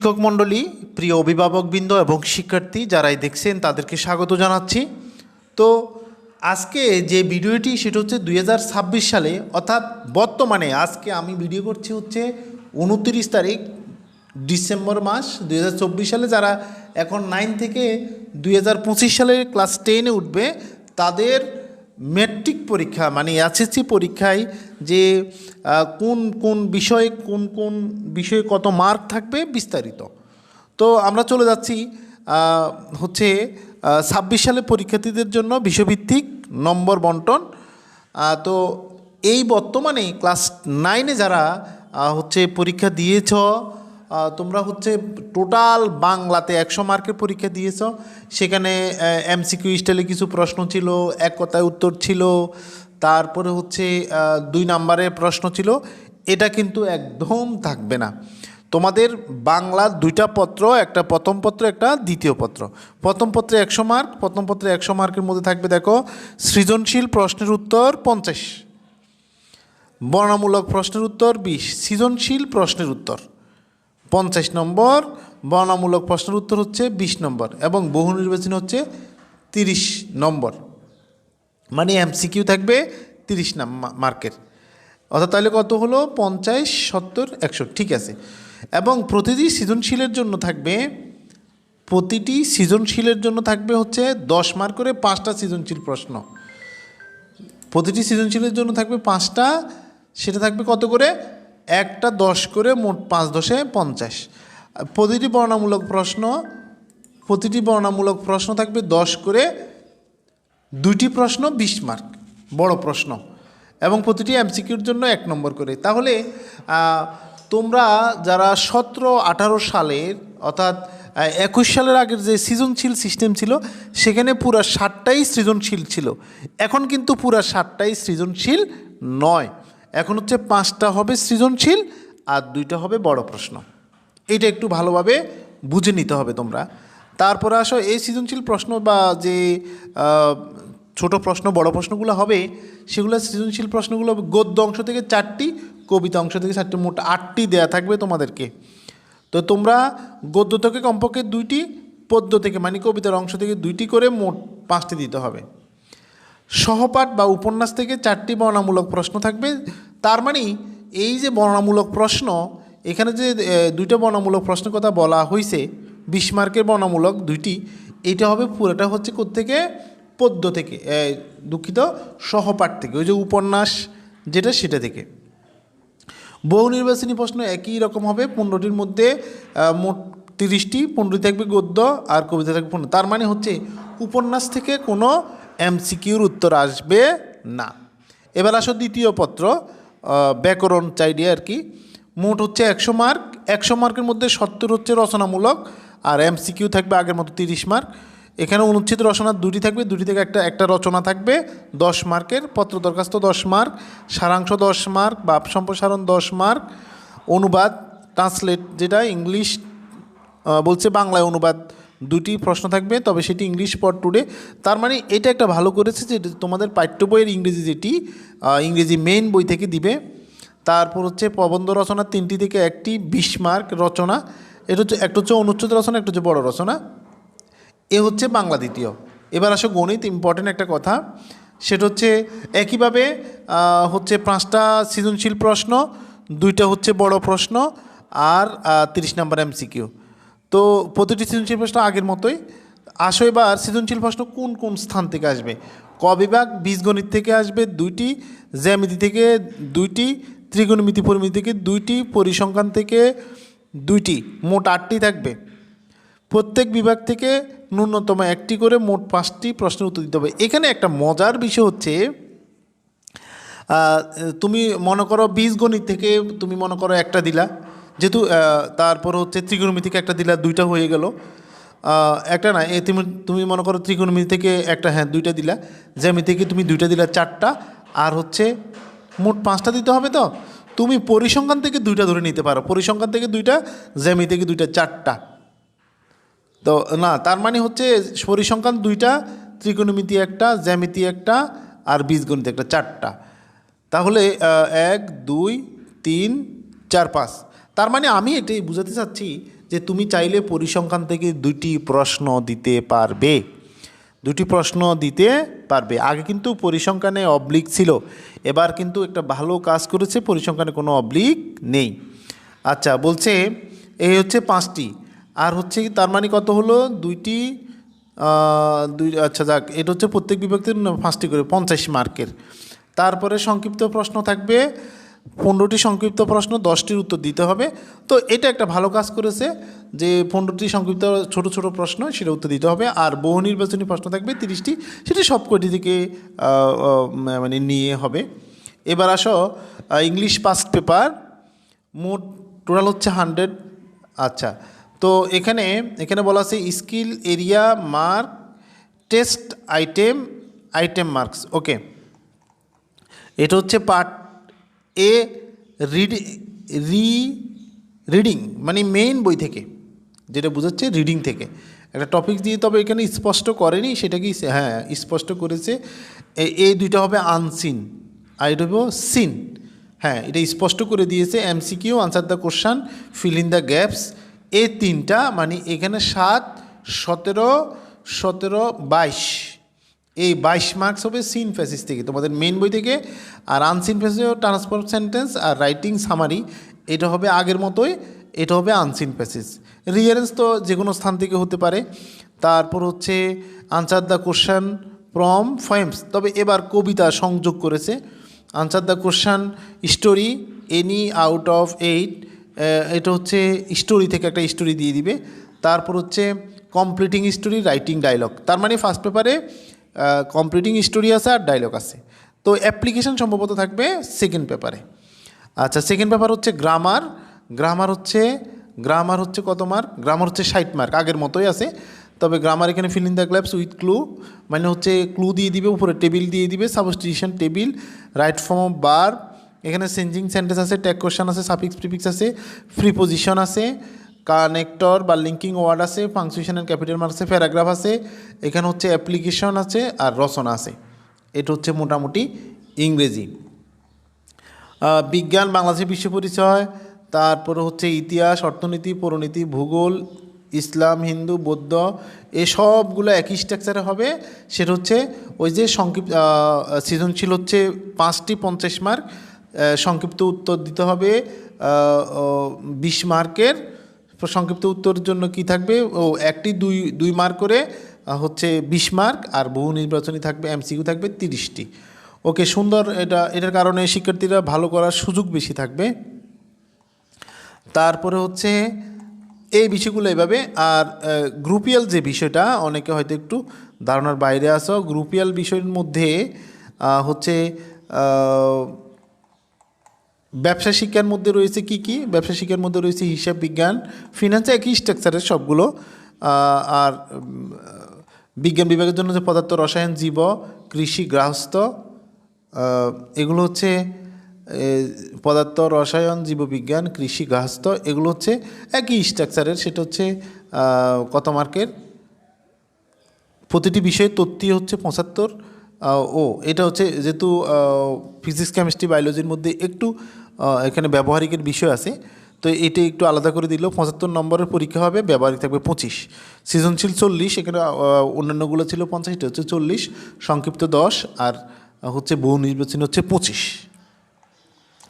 শিক্ষক মণ্ডলী প্রিয় অভিভাবকবৃন্দ এবং শিক্ষার্থী যারাই দেখছেন, তাদেরকে স্বাগত জানাচ্ছি। তো আজকে যে ভিডিওটি, সেটা হচ্ছে দুই হাজার ছাব্বিশ সালে, অর্থাৎ বর্তমানে আজকে আমি ভিডিও করছি হচ্ছে উনত্রিশ তারিখ, ডিসেম্বর মাস দুই হাজার চব্বিশ সালে। যারা এখন নাইন থেকে দুই হাজার পঁচিশ সালে ক্লাস টেনে উঠবে, তাদের মেট্রিক পরীক্ষা মানে এসএসসি পরীক্ষায় যে কোন কোন বিষয়ে কোন কোন বিষয়ে কত মার্ক থাকবে বিস্তারিত। তো আমরা চলে যাচ্ছি হচ্ছে ছাব্বিশ সালে পরীক্ষার্থীদের জন্য বিষয়ভিত্তিক নম্বর বন্টন। তো এই বর্তমানে ক্লাস নাইনে যারা হচ্ছে পরীক্ষা দিয়েছ তোমরা হচ্ছে টোটাল বাংলাতে একশো মার্কের পরীক্ষা দিয়েছ। সেখানে এমসিকিউ স্টাইলে কিছু প্রশ্ন ছিল, এক কথায় উত্তর ছিল, তারপরে হচ্ছে দুই নাম্বারের প্রশ্ন ছিল। এটা কিন্তু একদম থাকবে না। তোমাদের বাংলার দুইটা পত্র, একটা প্রথম পত্র, একটা দ্বিতীয় পত্র। প্রথম পত্রে একশো মার্ক, প্রথম পত্রে একশো মার্কের মধ্যে থাকবে, দেখো, সৃজনশীল প্রশ্নের উত্তর পঞ্চাশ। বর্ণামূলক প্রশ্নের উত্তর বিশ। সৃজনশীল প্রশ্নের উত্তর। পঞ্চাশ নম্বর বর্ণামূলক প্রশ্নের উত্তর হচ্ছে বিশ নম্বর এবং বহু নির্বাচন হচ্ছে তিরিশ নম্বর। মানে এমসিকিউ থাকবে তিরিশ নাম মার্কের। অর্থাৎ তাহলে কত হলো? পঞ্চাশ, সত্তর একশো ঠিক আছে। এবং প্রতিটি সৃজনশীলের জন্য থাকবে, প্রতিটি সৃজনশীলের জন্য থাকবে হচ্ছে দশ মার্ক করে পাঁচটা সৃজনশীল প্রশ্ন। প্রতিটি সৃজনশীলের জন্য থাকবে পাঁচটা, সেটা থাকবে কত করে? একটা দশ করে মোট পাঁচ দশে পঞ্চাশ। প্রতিটি বর্ণামূলক প্রশ্ন, প্রতিটি বর্ণামূলক প্রশ্ন থাকবে দশ করে দুইটি প্রশ্ন বিশ মার্ক, বড় প্রশ্ন। এবং প্রতিটি এমসিকিউর জন্য এক নম্বর করে। তাহলে তোমরা যারা সতেরো, আঠারো সালের, অর্থাৎ একুশ সালের আগের যে সৃজনশীল সিস্টেম ছিল, সেখানে পুরা ষাটটাই সৃজনশীল ছিল। এখন কিন্তু পুরা ষাটটাই সৃজনশীল নয়। এখন হচ্ছে পাঁচটা হবে সৃজনশীল আর দুইটা হবে বড় প্রশ্ন। এটা একটু ভালোভাবে বুঝে নিতে হবে তোমরা। তারপরে আসো, এই সৃজনশীল প্রশ্ন বা যে ছোট প্রশ্ন, বড় প্রশ্নগুলো হবে, সেগুলো সৃজনশীল প্রশ্নগুলো গদ্য অংশ থেকে চারটি, কবিতা অংশ থেকে চারটি, মোট আটটি দেয়া থাকবে তোমাদেরকে। তো তোমরা গদ্য থেকে কমপক্ষে দুইটি, পদ্য থেকে মানে কবিতার অংশ থেকে দুইটি করে মোট পাঁচটি দিতে হবে। সহপাঠ বা উপন্যাস থেকে চারটি বর্ণামূলক প্রশ্ন থাকবে। তার মানে এই যে বর্ণামূলক প্রশ্ন, এখানে যে দুইটা বর্ণামূলক প্রশ্নের কথা বলা হয়েছে বিশ মার্কের বর্ণামূলক দুইটি, এটা হবে পুরোটা হচ্ছে থেকে পদ্য থেকে দুঃখিত, সহপাঠ থেকে, ওই যে উপন্যাস যেটা সেটা থেকে। বহু নির্বাচনী প্রশ্ন একই রকম হবে, পনেরোটির মধ্যে মোট তিরিশটি, পনেরোটি থাকবে গদ্য আর কবিতা থাকবে পনেরো তার মানে হচ্ছে উপন্যাস থেকে কোনো এমসিকিউর উত্তর আসবে না। এবার আসো দ্বিতীয় পত্র ব্যাকরণ চাইডে আর কি। মোট হচ্ছে একশো মার্ক, একশো মার্কের মধ্যে সত্তর হচ্ছে রচনামূলক, আর এমসিকিউ থাকবে আগের মতো তিরিশ মার্ক। এখানে অনুচ্ছেদ রচনা দুটি থাকবে, দুটি থেকে একটা একটা রচনা থাকবে, দশ মার্কের, পত্র দরখাস্ত দশ মার্ক, সারাংশ দশ মার্ক, বাপ সম্প্রসারণ দশ মার্ক, অনুবাদ, ট্রান্সলেট যেটা ইংলিশ বলছে বাংলায় অনুবাদ। দুটি প্রশ্ন থাকবে, তবে সেটি ইংলিশ পর টুডে তার মানে এটা একটা ভালো করেছে যে তোমাদের পাঠ্য বইয়ের ইংরেজি যেটি ইংরেজি মেইন বই থেকে দিবে। তারপর হচ্ছে প্রবন্ধ রচনা তিনটি থেকে একটি বিশ মার্ক রচনা। এটা হচ্ছে, একটা হচ্ছে অনুচ্ছেদ রচনা, একটা হচ্ছে বড় রচনা। এ হচ্ছে বাংলা দ্বিতীয়। এবার আসো গণিত ইম্পর্টেন্ট একটা কথা। সেটা হচ্ছে একইভাবে হচ্ছে পাঁচটা সৃজনশীল প্রশ্ন, দুইটা হচ্ছে বড় প্রশ্ন, আর তিরিশ নাম্বার এমসিকিউ তো প্রতিটি সৃজনশীল প্রশ্ন আগের মতোই। আসো এবার, সৃজনশীল প্রশ্ন কোন কোন স্থান থেকে আসবে? ক বিভাগ বীজগণিত থেকে আসবে দুইটি, জ্যামিতি থেকে দুইটি ত্রিগোণমিতি পরিমিতি থেকে দুইটি, পরিসংখ্যান থেকে দুইটি, মোট আটটি থাকবে। প্রত্যেক বিভাগ থেকে ন্যূনতম একটি করে মোট পাঁচটি প্রশ্নের উত্তর দিতে হবে। এখানে একটা মজার বিষয় হচ্ছে তুমি মনে করো বীজগণিত থেকে তুমি মনে করো একটা দিলা। যেহেতু তারপর হচ্ছে ত্রিকোণমিতি থেকে একটা দিলা দুইটা হয়ে গেল। একটা না, এ তুমি তুমি মনে করো ত্রিকোণমিতি থেকে একটা হ্যাঁ দুইটা দিলা। জ্যামি থেকে তুমি দুইটা দিলা, চারটা। আর হচ্ছে মোট পাঁচটা দিতে হবে তো? তুমি পরিসংখ্যান থেকে দুইটা ধরে নিতে পারো। পরিসংখ্যান থেকে দুইটা জ্যামি থেকে দুইটা, চারটা। তো না, তার মানে হচ্ছে পরিসংখ্যান দুইটা, ত্রিকোণমিতি একটা, জ্যামিতি একটা, আর বীজগণিত একটা, চারটা। তাহলে এক, দুই, তিন, চার, পাঁচ। তার মানে আমি এটাই বুঝাতে চাচ্ছি যে তুমি চাইলে পরিসংখ্যান থেকে দুটি প্রশ্ন দিতে পারবে। দুটি প্রশ্ন দিতে পারবে। আগে কিন্তু পরিসংখ্যানে অবলিক ছিল। এবার কিন্তু একটা ভালো কাজ করেছে, পরিসংখ্যানে কোনো অবলিক নেই। আচ্ছা বলছে এই হচ্ছে পাঁচটি। আর হচ্ছে তার মানে কত হলো? দুইটি দুই আচ্ছা যাক, এটা হচ্ছে প্রত্যেক বিভাগের পাঁচটি করে, পঞ্চাশ মার্কের। তারপরে সংক্ষিপ্ত প্রশ্ন থাকবে পনেরোটি সংক্ষিপ্ত প্রশ্ন, দশটির উত্তর দিতে হবে। তো এটা একটা ভালো কাজ করেছে যে পনেরোটি সংক্ষিপ্ত ছোট ছোট প্রশ্ন, সেটা উত্তর দিতে হবে। আর বহু নির্বাচনী প্রশ্ন থাকবে, তিরিশটি, সেটি সব কটি থেকে মানে নিয়ে হবে। এবার আসো ইংলিশ পাস্ট পেপার মোট টোটাল হচ্ছে হান্ড্রেড আচ্ছা তো এখানে এখানে বলা আছে skill area mark test item item marks okay এটা হচ্ছে part A read re reading মানে মেইন বই থেকে, যেটা বোঝাচ্ছে রিডিং থেকে। একটা টপিক দিয়ে তবে এখানে স্পষ্ট করেনি সেটা কি হ্যাঁ স্পষ্ট করেছে। এ- দুইটা হবে আনসিন আর এটা হবে সিন হ্যাঁ এটা স্পষ্ট করে দিয়েছে MCQ answer the question fill in the gaps এ তিনটা মানে এখানে সাত, সতেরো সতেরো, বাইশ। এই বাইশ মার্কস হবে সিন ফেসিস থেকে। তোমাদের মেন বই থেকে আর আনসিন ফেসিস ট্রান্সফার সেন্টেন্স আর রাইটিং সামারি এটা হবে আগের মতোই, এটা হবে আনসিন প্যাসেজ রিয়ারেন্স তো যে কোনো স্থান থেকে হতে পারে। তারপর হচ্ছে answer the question from poems তবে এবার কবিতা সংযোগ করেছে। Answer the question story any out of eight এটা হচ্ছে স্টোরি থেকে একটা স্টোরি দিয়ে দিবে। তারপর হচ্ছে কমপ্লিটিং স্টোরি রাইটিং ডায়লগ তার মানে ফার্স্ট পেপারে কমপ্লিটিং স্টোরি আছে আর ডায়লগ আছে। তো অ্যাপ্লিকেশন সম্ভবত থাকবে সেকেন্ড পেপারে আচ্ছা সেকেন্ড পেপার হচ্ছে গ্রামার গ্রামার হচ্ছে গ্রামার হচ্ছে কত মার্ক গ্রামার হচ্ছে ষাট মার্ক আগের মতোই আছে। তবে গ্রামার এখানে fill in the gaps with clue মানে হচ্ছে ক্লু দিয়ে দিবে, উপরে টেবিল দিয়ে দিবে substitution table right form of বার এখানে চেঞ্জিং সেন্টেন্স আছে ট্যাগ কোশ্চান আছে সাফিক্স প্রিফিক্স আছে ফ্রি পজিশন আছে। কানেক্টর বা লিঙ্কিং ওয়ার্ড আছে অ্যান্ড ক্যাপিটাল মার্ক আছে প্যারাগ্রাফ আছে, এখানে হচ্ছে অ্যাপ্লিকেশন আছে আর রচনা আছে। এটা হচ্ছে মোটামুটি ইংরেজি। বিজ্ঞান, বাংলাদেশের বিশ্ব পরিচয়, তারপরে হচ্ছে ইতিহাস, অর্থনীতি পরিণীতি ভূগোল, ইসলাম, হিন্দু, বৌদ্ধ এই সবগুলো একই স্ট্রাকচারে হবে। সেটা হচ্ছে ওই যে সংক্ষিপ্ত সৃজনশীল হচ্ছে পাঁচটি পঞ্চাশ মার্ক সংক্ষিপ্ত উত্তর দিতে হবে বিশ মার্কের সংক্ষিপ্ত উত্তরের জন্য কি থাকবে? ও, একটি, দুই দুই মার্ক করে হচ্ছে বিশ মার্ক আর বহু নির্বাচনী থাকবে, এমসিকিউ থাকবে তিরিশটি। ওকে, সুন্দর, এটা, এটার কারণে শিক্ষার্থীরা ভালো করার সুযোগ বেশি থাকবে। তারপরে হচ্ছে এই বিষয়গুলো এভাবে, আর গ্রুপিয়াল যে বিষয়টা, অনেকে হয়তো একটু ধারণার বাইরে আসো গ্রুপিয়াল বিষয়ের মধ্যে হচ্ছে ব্যবসা শিক্ষার মধ্যে রয়েছে কি কি? ব্যবসা শিক্ষার মধ্যে রয়েছে হিসাব বিজ্ঞান ফিনান্স একই স্ট্রাকচারের সবগুলো। আর বিজ্ঞান বিভাগের জন্য যে পদার্থ, রসায়ন, জীব, কৃষি, গৃহস্থ। এগুলো হচ্ছে পদার্থ, রসায়ন, জীববিজ্ঞান, কৃষি, গৃহস্থ। এগুলো হচ্ছে একই স্ট্রাকচারের সেটা হচ্ছে কত মার্কের প্রতিটি বিষয়ে তথ্য হচ্ছে পঁচাত্তর। ও, এটা হচ্ছে যেহেতু ফিজিক্স কেমিস্ট্রি বায়োলজির মধ্যে একটু এখানে ব্যবহারিকের বিষয় আছে, তো এটা একটু আলাদা করে দিল, পঁচাত্তর নম্বরের পরীক্ষা হবে, ব্যবহারিক থাকবে পঁচিশ। সৃজনশীল চল্লিশ, এখানে অন্যান্যগুলো ছিল পঞ্চাশ, এটা হচ্ছে চল্লিশ, সংক্ষিপ্ত দশ, আর হচ্ছে বহু নির্বাচন হচ্ছে পঁচিশ।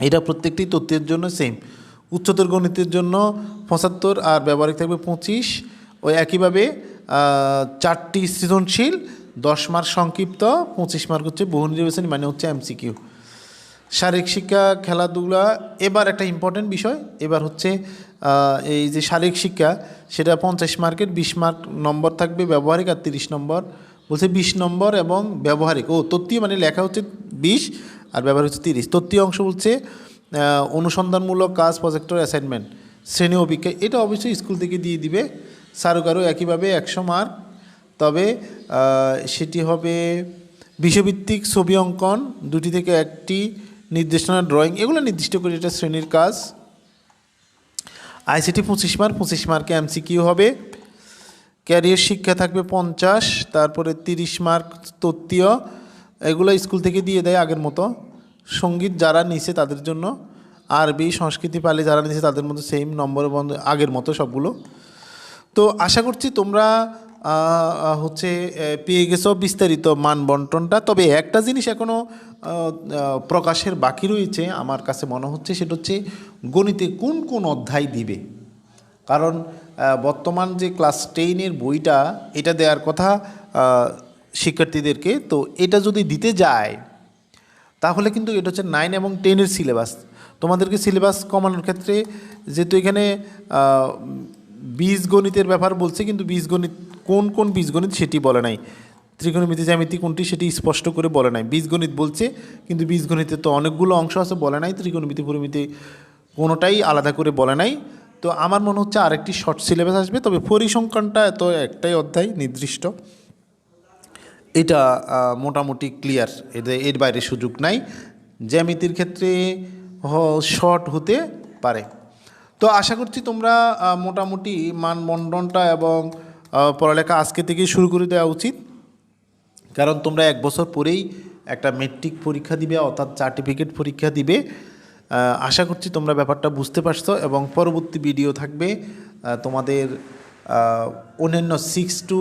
এটা প্রত্যেকটি তথ্যের জন্য সেম উচ্চতর গণিতের জন্য পঁচাত্তর, আর ব্যবহারিক থাকবে পঁচিশ। ওই একইভাবে চারটি সৃজনশীল দশ মার্ক সংক্ষিপ্ত, পঁচিশ মার্ক হচ্ছে বহু নির্বাচনী মানে হচ্ছে এমসিকিউ শারীরিক শিক্ষা, খেলাধুলা, এবার একটা ইম্পর্টেন্ট বিষয়, এবার হচ্ছে এই যে শারীরিক শিক্ষা, সেটা পঞ্চাশ মার্কের বিশ মার্ক নম্বর থাকবে, ব্যবহারিক, আর তিরিশ নম্বর। বলছে বিশ নম্বর এবং ব্যবহারিক। ও, তত্ত্বীয় মানে লেখা হচ্ছে বিশ, আর ব্যবহার হচ্ছে তিরিশ। তত্ত্বীয় অংশ বলছে অনুসন্ধানমূলক কাজ প্রজেক্টর অ্যাসাইনমেন্ট শ্রেণি অভিজ্ঞা এটা অবশ্যই স্কুল থেকে দিয়ে দিবে। সারো কারও একইভাবে একশো মার্ক, তবে সেটি হবে বিষয়ভিত্তিক ছবি অঙ্কন, দুটি থেকে একটি নির্দেশনা ড্রয়িং এগুলো নির্দিষ্ট করে এটা শ্রেণির কাজ। আইসিটি পঁচিশ মার্ক পঁচিশ মার্কে এমসিকিউ হবে। ক্যারিয়ার শিক্ষা থাকবে পঞ্চাশ, তারপরে তিরিশ মার্ক তত্ত্বীয়। এগুলো স্কুল থেকে দিয়ে দেয় আগের মতো। সংগীত যারা নিছে তাদের জন্য, আরবি, সংস্কৃতি পালে যারা নিছে তাদের মধ্যে সেম নম্বর বন্ধ, আগের মতো সবগুলো। তো আশা করছি তোমরা হচ্ছে পেয়ে গেছো বিস্তারিত মান বন্টনটা তবে একটা জিনিস এখনও প্রকাশের বাকি রয়েছে, আমার কাছে মনে হচ্ছে, সেটা হচ্ছে গণিতে কোন কোন অধ্যায় দিবে। কারণ বর্তমান যে ক্লাস টেনের বইটা, এটা দেওয়ার কথা শিক্ষার্থীদেরকে। তো এটা যদি দিতে যায়, তাহলে কিন্তু এটা হচ্ছে নাইন এবং টেনের সিলেবাস তোমাদেরকে সিলেবাস কমানোর ক্ষেত্রে, যেহেতু এখানে বীজ গণিতের ব্যাপার বলছে, কিন্তু বীজগণিত কোন কোন বীজগণিত সেটি বলে নাই। ত্রিকোণমিতি জ্যামিতি কোনটি সেটি স্পষ্ট করে বলে নাই। বীজগণিত বলছে, কিন্তু বীজগণিতে তো অনেকগুলো অংশ আছে বলে নাই, ত্রিকোণমিতি পরিমিতি কোনোটাই আলাদা করে বলে নাই। তো আমার মনে হচ্ছে আরেকটি শর্ট সিলেবাস আসবে, তবে পরিসংখ্যানটা এত একটাই অধ্যায় নির্দিষ্ট। এটা মোটামুটি ক্লিয়ার এদের এর বাইরে সুযোগ নাই। জ্যামিতির ক্ষেত্রে শর্ট হতে পারে। তো আশা করছি তোমরা মোটামুটি মানবন্ধনটা এবং পড়ালেখা আজকে থেকেই শুরু করে দেওয়া উচিত। কারণ তোমরা এক বছর পরেই একটা মেট্রিক পরীক্ষা দিবে, অর্থাৎ সার্টিফিকেট পরীক্ষা দিবে। আশা করছি তোমরা ব্যাপারটা বুঝতে পারছ এবং পরবর্তী ভিডিও থাকবে তোমাদের অন্যান্য সিক্স টু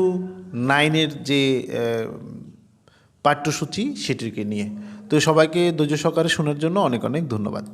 নাইনের যে পাঠ্যসূচি সেটিকে নিয়ে। তো সবাইকে ধৈর্য সহকারে শোনার জন্য অনেক অনেক ধন্যবাদ।